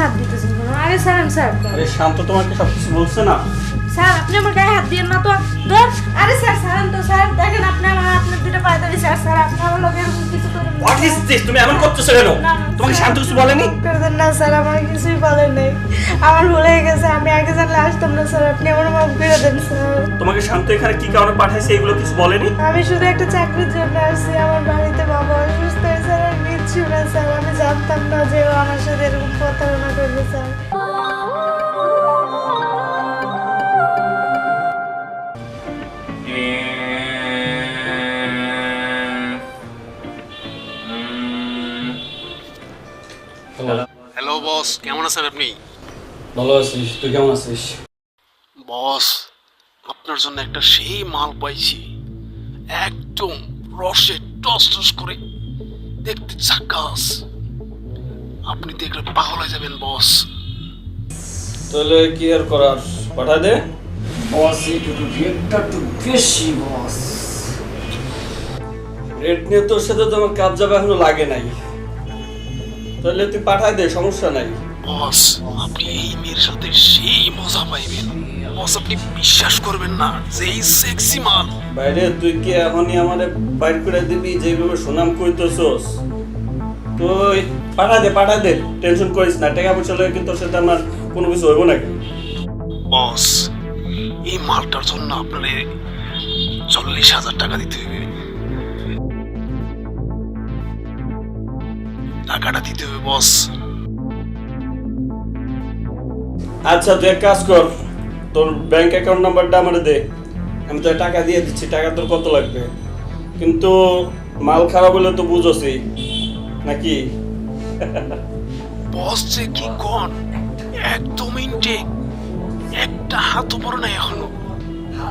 হাত দিতেছেন কেন? আরে ছাড়েন স্যার আরে শান্ত তোমাকে সব কিছু বলছে না? স্যার আপনি আমার গায়ে হাত দিয়েন না তো। ধর আরে স্যার ছাড়েন তো স্যার দেখেন আপনি আমার আপনার দুটো পায়ে ধরে স্যার স্যার আপনি আমার লোক এরকম কিছু করেন। হোয়াট ইজ দিস তুমি এমন করতেছো কেন? তোমাকে স্যার। শান্ত কিছু বলেনি? করে দেন না স্যার আমার কিছুই বলেন নাই। আমার ভুল গেছে আমি আগে জানলে আসতাম না স্যার আপনি আমার মাফ করে দেন স্যার। তোমাকে শান্ত এখানে কি কারণে পাঠাইছে এগুলো কিছু বলেনি? আমি শুধু একটা চাকরির জন্য আসছি আমার বাড়িতে বাবা অসুস্থ হয়ে স্যার আর কিচ্ছু না স্যার আমি জানতাম না যে ও আমার সাথে এরকম প্রতারণা করবে স্যার। হ্যালো বস কেমন আছেন আপনি? ভালো আছিস তুই কেমন আছিস? বস আপনার জন্য একটা সেই মাল পাইছি। একদম রসে টস টস করে দেখতে চাকাস। আপনি দেখলে পাগল হয়ে যাবেন বস। তাহলে কি আর করার? পাঠা দে। বস একটু রেটটা একটু বেশি বস। রেট নিয়ে তোর সাথে তো আমার কাজ যাবে এখনও লাগে নাই। তাহলে তুই পাঠাই দে সমস্যা নাই। বস আপনি এই মেয়ের সাথে সেই মজা পাইবেন। বস আপনি বিশ্বাস করবেন না যে এই সেক্সি মাল বাইরে তুই কি এখনই আমারে বাইর করে দিবি যেভাবে সুনাম কইতেছস তুই পাঠা দে পাঠা দে টেনশন করিস না টাকা পয়সা লয়ে কিন্তু সাথে আমার কোনো কিছু হইব নাকি? বস এই মালটার জন্য আপনার চল্লিশ হাজার টাকা দিতে হবে টাকাটা দিতে হবে বস। আচ্ছা তুই এক কাজ কর। তোর ব্যাংক অ্যাকাউন্ট নাম্বারটা আমার দে। আমি তোর টাকা দিয়ে দিচ্ছি টাকা তোর কত লাগবে? কিন্তু মাল খারাপ হলে তো বুঝোসই নাকি? বস যে কি কন? একদম ইনটেক একটা হাতও পড়ে নাই এখনও।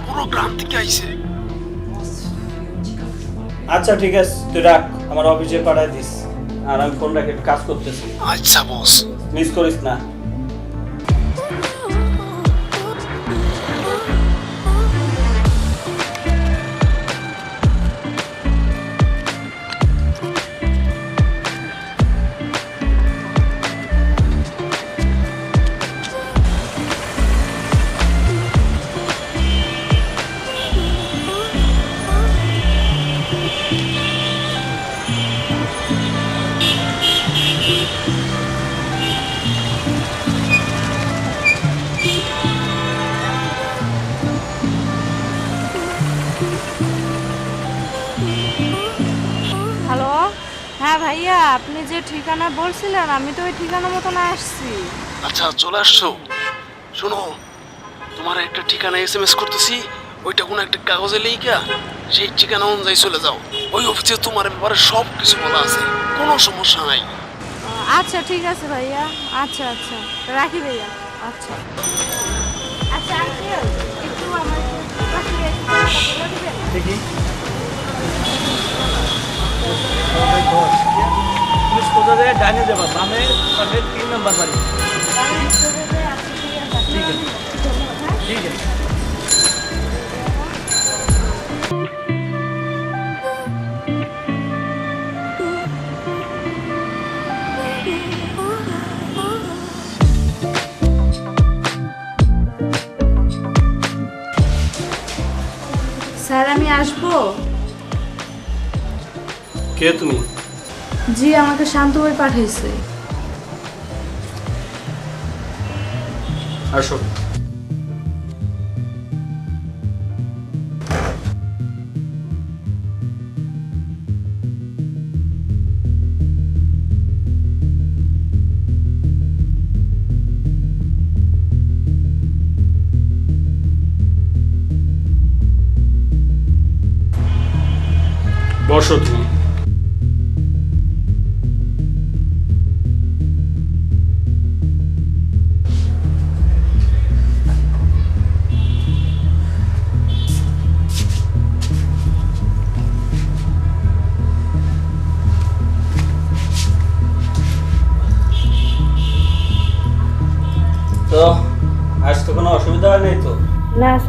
পুরো গ্রাম থেকে আইছে। আচ্ছা ঠিক আছে তুই রাখ আমার অফিসে পাঠাই দিস। আর আমি ফোন রাখে কাজ করতেছি। আচ্ছা বস মিস করিস না। যে ঠিকানা বলছিলেন আমি তো ওই ঠিকানা মতন আসছি। আচ্ছা চলে আসছো? শোনো তোমার একটা ঠিকানা এস এম এস করতেছি ওইটা কোনো একটা কাগজে লেখা সেই ঠিকানা অনুযায়ী চলে যাও। ওই অফিসে তোমার ব্যাপারে সব কিছু বলা আছে কোনো সমস্যা নাই। আচ্ছা ঠিক আছে ভাইয়া। আচ্ছা আচ্ছা। রাখি ভাইয়া। আচ্ছা। আচ্ছা আঙ্কেল একটু আমার? দেখি। সোজা জায়গায় ডাইনে যাবা বামে পাশে তিন নাম্বার বাড়ি ঠিক আছে। ঠিক আছে। ঠিক আছে স্যার আমি আসব কে তুমি জি আমাকে শান্ত ভাই পাঠাইছে। আসো। বসো তুমি।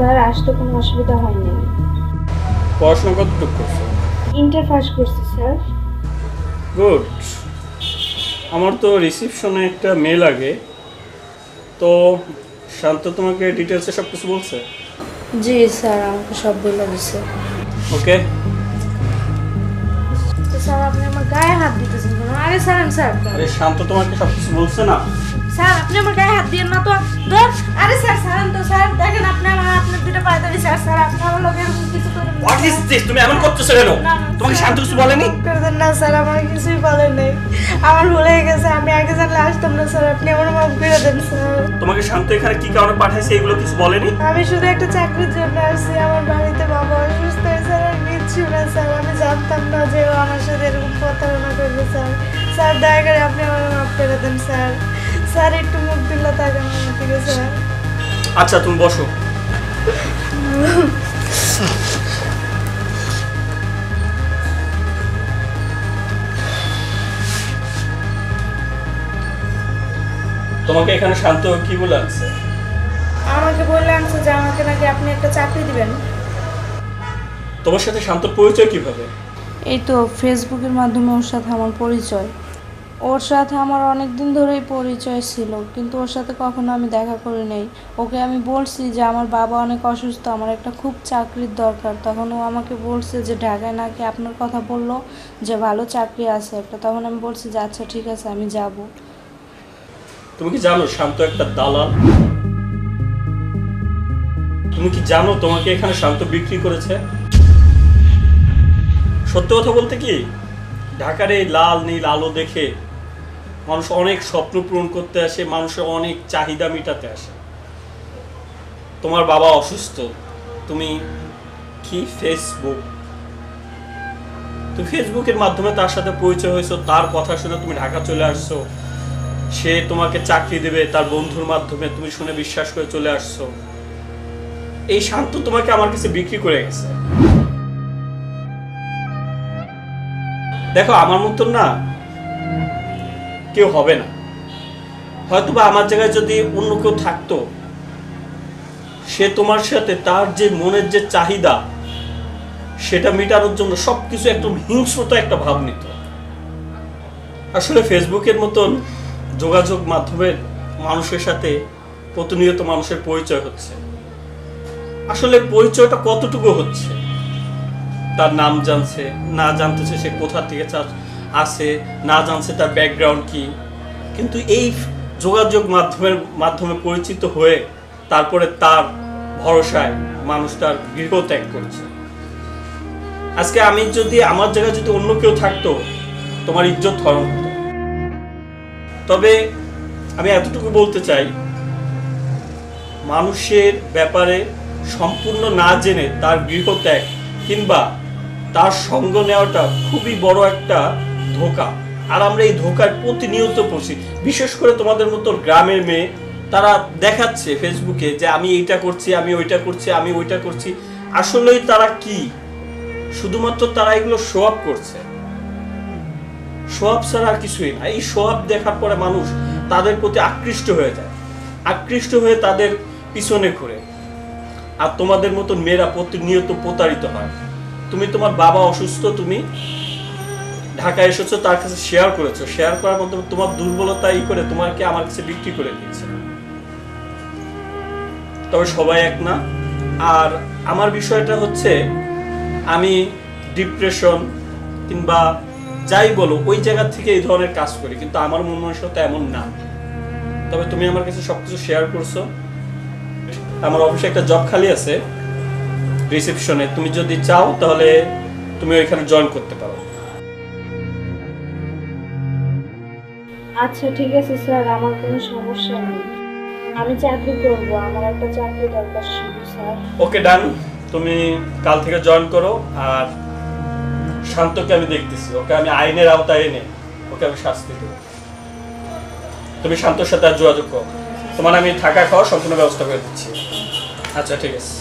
স্যার আসতে কোনো অসুবিধা হয়নি। পড়াশোনা কতটুকু করছ? ইন্টার পাস করছি স্যার। গুড আমার তো রিসিপশনে একটা মেল আগে। তো শান্ত তোমাকে ডিটেলসে সব কিছু বলছে? জি স্যার আমাকে সব বলে দিছে। ওকে তো স্যার আপনি আমার গায়ে হাত দিতেছেন আরে স্যার স্যার আরে শান্ত তোমাকে সব কিছু বলছে না? স্যার আপনি আমার গায়ে হাত দিয়েন না তো। ধর আরে স্যার স্যার তো স্যার। দেখেন আপনি আমার আপনার দুটো পায়ে ধরি স্যার স্যার আপনি আমার লোক এরকম কিছু করেন হোয়াট ইজ দিস তুমি এমন করতেছো কেন? তোমাকে। শান্ত কিছু বলেনি? করে দেন না স্যার আমার কিছুই বলেন নাই। আমার ভুল হয়ে গেছে আমি আগে জানলে আসতাম না স্যার। আপনি আমার মাফ করে দেন স্যার। তোমাকে শান্ত এখানে কি কারণে পাঠাইছে এগুলো কিছু বলেনি? আমি শুধু একটা চাকরির জন্য আসছি আমার বাড়িতে বাবা অসুস্থ হয়ে স্যার আর কিচ্ছু না স্যার। আমি জানতাম না যে ও আমার সাথে এরকম প্রতারণা করবে স্যার। স্যার দয়া করে আপনি আমার মাফ করে দেন স্যার। স্যার একটু মুখ দিল্লা তাকান আমার দিকে স্যার? আচ্ছা তুমি বসো। তোমাকে এখানে শান্ত কি বলে আনছে? আমাকে বললে আনছে যে আমাকে নাকি আপনি একটা চাকরি দিবেন। তোমার সাথে শান্তর পরিচয় কীভাবে? এই তো ফেসবুকের মাধ্যমে ওর সাথে আমার পরিচয়। ওর সাথে আমার অনেক দিন ধরেই পরিচয় ছিল, কিন্তু ওর সাথে কখনো আমি দেখা করি নাই। ওকে আমি বলছি যে, আমার বাবা অনেক অসুস্থ, আমার একটা খুব চাকরির দরকার। তখন ও আমাকে বলছে যে, ঢাকায় নাকি আপনার কথা বলল যে, ভালো চাকরি আছে একটা। তখন আমি বলছি যে আচ্ছা ঠিক আছে, আমি যাব। তুমি কি জানো, শান্ত একটা দালাল? তুমি কি জানো তোমাকে এখানে শান্ত বিক্রি করেছে? সত্য কথা বলতে কি? ঢাকার এই লাল, নীল আলো দেখে মানুষ অনেক স্বপ্ন পূরণ করতে আসে, মানুষের অনেক চাহিদা মেটাতে আসে। তোমার বাবা অসুস্থ, তুমি কি ফেসবুক তুমি ফেসবুকের মাধ্যমে তার সাথে পরিচয় হয়েছো, তার কথা শুনে তুমি ঢাকা চলে আসছো, সে তোমাকে চাকরি দেবে, তার বন্ধুর মাধ্যমে তুমি শুনে বিশ্বাস করে চলে আসছো। এই শান্ত তোমাকে আমার কাছে বিক্রি করে গেছে। দেখো, আমার মতন না কেউ হবে না। হয়তো বা আমার জায়গায় যদি অন্য কেউ থাকতো, সে তোমার সাথে তার যে মনের যে চাহিদা, সেটা মেটানোর জন্য সবকিছু একদম হিংস্রতা, একটা ভাব নিত। আসলে ফেসবুকের মতন যোগাযোগ মাধ্যমের মানুষের সাথে প্রতিনিয়ত মানুষের পরিচয় হচ্ছে। আসলে পরিচয়টা কতটুকু হচ্ছে? তার নাম জানছে, না জানতেছে সে কোথা থেকে চা- আসে না জানছে তার ব্যাকগ্রাউন্ড কি। কিন্তু এই যোগাযোগ মাধ্যমের, মাধ্যমে পরিচিত হয়ে তারপরে তার ভরসায় মানুষ তার গৃহ ত্যাগ করছে। আজকে আমি যদি, আমার জায়গায় যদি অন্য কেউ থাকতো, তোমার ইজ্জত হরণ হতো তবে আমি এতটুকু বলতে চাই, মানুষের ব্যাপারে সম্পূর্ণ না জেনে তার গৃহত্যাগ কিংবা তার সঙ্গ নেওয়াটা খুবই বড় একটা ধোকা। আর আমরা এই ধোকায় প্রতিনিয়ত পড়ছি। বিশেষ করে তোমাদের মতো গ্রামের মেয়ে, তারা দেখাচ্ছে ফেসবুকে যে আমি এইটা করছি, আমি ওইটা করছি, আমি ওইটা করছি। আসলেই তারা কি? শুধুমাত্র তারা এগুলো শো আপ করছে। সোয়াব ছাড়া আর কিছুই না। এই সোয়াব দেখার পরে মানুষ তাদের প্রতি আকৃষ্ট হয়ে যায়। আকৃষ্ট হয়ে তাদের পিছনে ঘুরে। আর তোমাদের মতো মেয়েরা প্রতিনিয়ত প্রতারিত হয়। তুমি তোমার বাবা অসুস্থ, তুমি ঢাকায় এসেছ, তার কাছে শেয়ার করেছ। শেয়ার করার মাধ্যমে তোমার দুর্বলতা ই করে তোমাকে আমার কাছে বিক্রি করে দিয়েছে। তবে সবাই এক না। আর আমার বিষয়টা হচ্ছে, আমি ডিপ্রেশন কিংবা যাই বলো, ওই জায়গা থেকে এই ধরনের কাজ করি, কিন্তু আমার মন মানসিকতা এমন না। তবে তুমি আমার কাছে সবকিছু শেয়ার করছ। আমার অফিসে একটা জব খালি আছে রিসেপশনে তুমি যদি চাও, তাহলে তুমি ওইখানে জয়েন করতে পারো। আচ্ছা ঠিক আছে স্যার, আমার কোনো সমস্যা নেই। আমি চাকরি করব, আমার একটা চাকরি দরকার ছিল, স্যার। ওকে, ডান। তুমি কাল থেকে জয়েন করো, আর শান্তকে আমি দেখতেছি। ওকে আমি আইনের আওতায় এনে ওকে আমি শাস্তি দেবো। তুমি শান্তর সাথে আর যোগাযোগ করো। তোমার আমি থাকা খাওয়ার সম্পূর্ণ ব্যবস্থা করে দিচ্ছি। আচ্ছা ঠিক আছে।